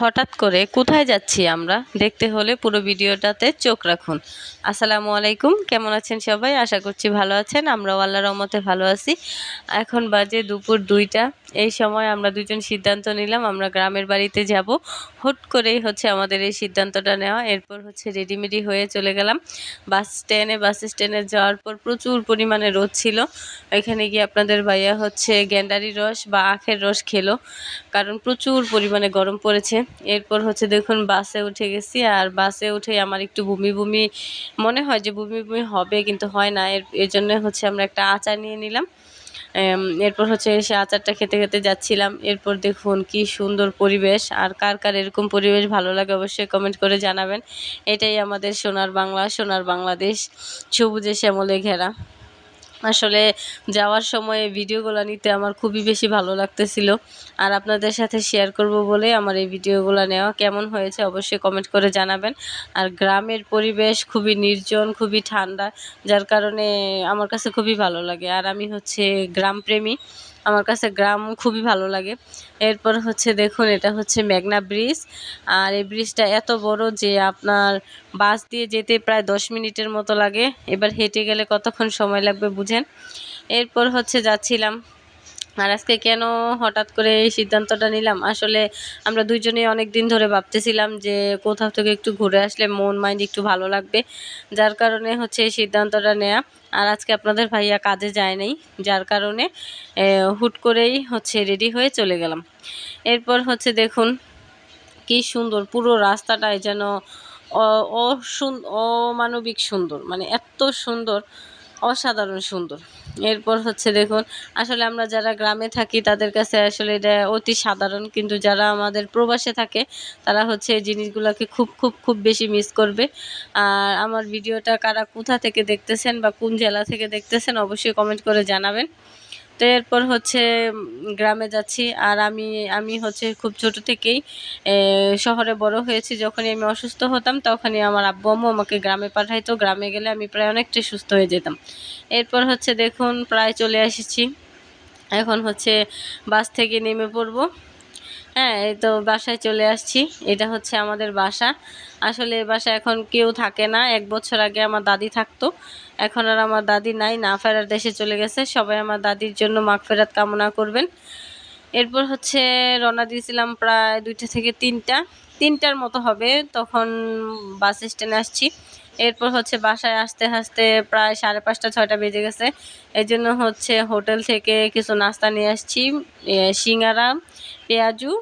হঠাৎ করে কোথায় যাচ্ছি আমরা? দেখতে হলে পুরো ভিডিওটাতে চোখ রাখুন। আসসালামু আলাইকুম, কেমন আছেন সবাই? আশা করছি ভালো আছেন, আমরাও আল্লাহ রহমতে ভালো আছি। এখন বাজে দুপুর দুইটা, এই সময় আমরা দুজন সিদ্ধান্ত নিলাম, আমরা গ্রামের বাড়িতে যাব। হুট করেই হচ্ছে আমাদের এই সিদ্ধান্তটা নেওয়া, এরপর হচ্ছে রেডিমেডি হয়ে চলে গেলাম। বাস স্ট্যান্ডে বাস স্ট্যান্ডে যাওয়ার পর প্রচুর পরিমাণে রোদ ছিল। এখানে গিয়ে আপনাদের ভাইয়া হচ্ছে গ্যান্ডারি রস বা আখের রস খেলো, কারণ প্রচুর পরিমাণে গরম পড়েছে। এরপর হচ্ছে দেখুন, বাসে উঠে গেছি আর বাসে উঠে আমার একটু বমি বমি, মনে হয় যে বমি বমি হবে কিন্তু হয় না। এর এর জন্য হচ্ছে আমরা একটা আচার নিয়ে নিলাম। এরপর হচ্ছে সে আচারটা খেতে খেতে যাচ্ছিলাম। এরপর দেখুন কি সুন্দর পরিবেশ আর কার কার এরকম পরিবেশ ভালো লাগে অবশ্যই কমেন্ট করে জানাবেন। এটাই আমাদের সোনার বাংলা, সোনার বাংলাদেশ, সবুজে শ্যামলে ঘেরা। আসলে যাওয়ার সময় ভিডিওগুলো নিতে আমার খুবই বেশি ভালো লাগতেছিল। আর আপনাদের সাথে শেয়ার করব বলে আমার এই ভিডিওগুলো নেওয়া কেমন হয়েছে অবশ্যই কমেন্ট করে জানাবেন। আর গ্রামের পরিবেশ খুবই নির্জন, খুবই ঠান্ডা, যার কারণে আমার কাছে খুবই ভালো লাগে। আর আমি হচ্ছে গ্রামপ্রেমী। আমার কাছে গ্রাম খুবই ভালো লাগে। এরপর হচ্ছে দেখুন, এটা হচ্ছে মেঘনা ব্রিজ। আর এই ব্রিজটা এত বড় যে আপনার বাস দিয়ে যেতে প্রায় দশ মিনিটের মতো লাগে। এবার হেঁটে গেলে কতক্ষণ সময় লাগবে বুঝেন? এরপর হচ্ছে যাচ্ছিলাম আর আজকে কেন হঠাৎ করে এই সিদ্ধান্তটা নিলাম? আসলে আমরা দুইজনেই অনেক দিন ধরে ভাবতেছিলাম যে কোথাও থেকে একটু ঘুরে আসলে মন, মাইন্ড একটু ভালো লাগবে। যার কারণে হচ্ছে এই সিদ্ধান্তটা নেওয়া আর আজকে আপনাদের ভাইয়া কাজে যায় নাই, যার কারণে হুট করেই হচ্ছে রেডি হয়ে চলে গেলাম। এরপর হচ্ছে দেখুন, কি সুন্দর পুরো রাস্তাটায় যেন অমানবিক সুন্দর। মানে এত সুন্দর। অসাধারণ সুন্দর। এরপর হচ্ছে দেখুন, আসলে আমরা যারা গ্রামে থাকি, তাদের কাছে আসলে এটা অতি সাধারণ। কিন্তু যারা আমাদের প্রবাসে থাকে, তারা হচ্ছে এই জিনিসগুলোকে খুব খুব খুব বেশি মিস করবে। আর আমার ভিডিওটা কারা কোথা থেকে দেখতেছেন বা কোন জেলা থেকে দেখতেছেন, অবশ্যই কমেন্ট করে জানাবেন। তো এরপর হচ্ছে গ্রামে যাচ্ছি। আর আমি আমি হচ্ছে খুব ছোট থেকেই শহরে বড় হয়েছি। যখনই আমি অসুস্থ হতাম, তখনই আমার আব্বু আম্মু আমাকে গ্রামে পাঠাইতো। গ্রামে গেলে আমি প্রায় অনেকটাই সুস্থ হয়ে যেতাম। এরপর হচ্ছে দেখুন, প্রায় চলে এসেছি। এখন হচ্ছে বাস থেকে নেমে পড়ব। হ্যাঁ এই তো বাসায় চলে আসছি। এটা হচ্ছে আমাদের বাসা। আসলে এই বাসা এখন কেউ থাকে না। এক বছর আগে আমার দাদি থাকতো। এখন আর আমার দাদি নাই, না ফেরার দেশে চলে গেছে। সবাই আমার দাদির জন্য মাগফেরাত কামনা করবেন। এরপর হচ্ছে রওনা দিয়েছিলাম প্রায় দুইটা থেকে তিনটা। তিনটার মতো হবে। তখন বাস স্ট্যান্ডে আসছি। এরপর হচ্ছে বাসায় আসতে আসতে প্রায় সাড়ে পাঁচটা, ছয়টা বেজে গেছে। এই জন্য হচ্ছে হোটেল থেকে কিছু নাস্তা নিয়ে আসছি। সিঙ্গারা, পেঁয়াজু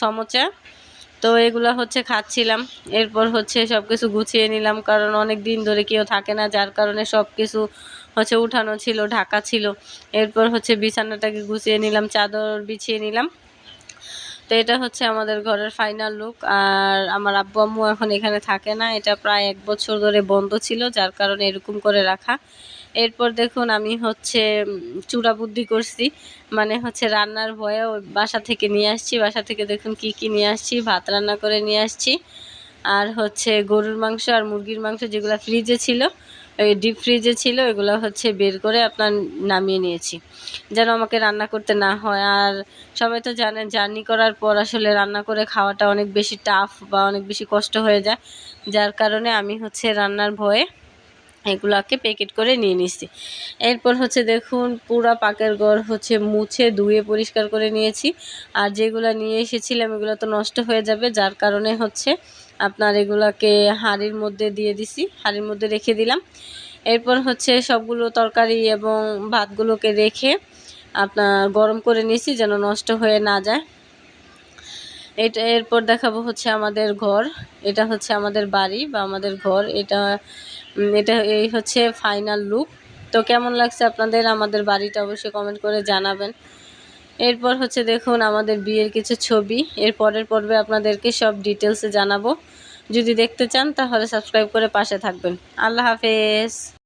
সমোচা। তো এগুলো হচ্ছে খাচ্ছিলাম। এরপর হচ্ছে সব কিছু গুছিয়ে নিলাম, কারণ অনেক দিন ধরে কেউ থাকে না, যার কারণে সব কিছু হচ্ছে উঠানো ছিল, ঢাকা ছিল। এরপর হচ্ছে বিছানাটাকে গুছিয়ে নিলাম, চাদর বিছিয়ে নিলাম। তো এটা হচ্ছে আমাদের ঘরের ফাইনাল লুক আর আমার আব্বু আম্মু এখন এখানে থাকে না। এটা প্রায় এক বছর ধরে বন্ধ ছিল, যার কারণে এরকম করে রাখা। এরপর দেখুন, আমি হচ্ছে চূড়া বুদ্ধি করছি। মানে হচ্ছে রান্নার ভয়ে বাসা থেকে নিয়ে আসছি। বাসা থেকে দেখুন কি কি নিয়ে আসছি। ভাত রান্না করে নিয়ে আসছি। আর হচ্ছে গরুর মাংস আর মুরগির মাংস যেগুলো ফ্রিজে ছিল ডিপ ফ্রিজে ছিল, এগুলো হচ্ছে বের করে আপনার নামিয়ে নিয়েছি। যেন আমাকে রান্না করতে না হয়। আর সবাই তো জানেন জার্নি করার পর আসলে রান্না করে খাওয়াটা অনেক বেশি টাফ বা অনেক বেশি কষ্ট হয়ে যায়। যার কারণে আমি হচ্ছে রান্নার ভয়ে এগুলাকে প্যাকেট করে নিয়ে নিচ্ছি। এরপর হচ্ছে দেখুন, পুরা পাকের ঘর হচ্ছে মুছে, ধুয়ে পরিষ্কার করে নিয়েছি। আর যেগুলো নিয়ে এসেছিলাম, এগুলো তো নষ্ট হয়ে যাবে। যার কারণে হচ্ছে আপনার এগুলাকে হাঁড়ির মধ্যে দিয়ে দিছি, হাঁড়ির মধ্যে রেখে দিলাম। এরপর হচ্ছে সবগুলো তরকারি এবং ভাতগুলোকে রেখে আপনার গরম করে নিয়েছি যেন নষ্ট হয়ে না যায়। এটা এরপর দেখাবো হচ্ছে আমাদের ঘর। এটা হচ্ছে আমাদের বাড়ি বা আমাদের ঘর। এটা এটা এই হচ্ছে ফাইনাল লুক তো কেমন লাগছে আপনাদের? আমাদের বাড়িটা অবশ্যই কমেন্ট করে জানাবেন। এরপর হচ্ছে দেখুন আমাদের বিয়ের কিছু ছবি। এর পরের পর্বে আপনাদেরকে সব ডিটেলসে জানাব। যদি দেখতে চান তাহলে সাবস্ক্রাইব করে পাশে থাকবেন। আল্লাহ হাফেজ।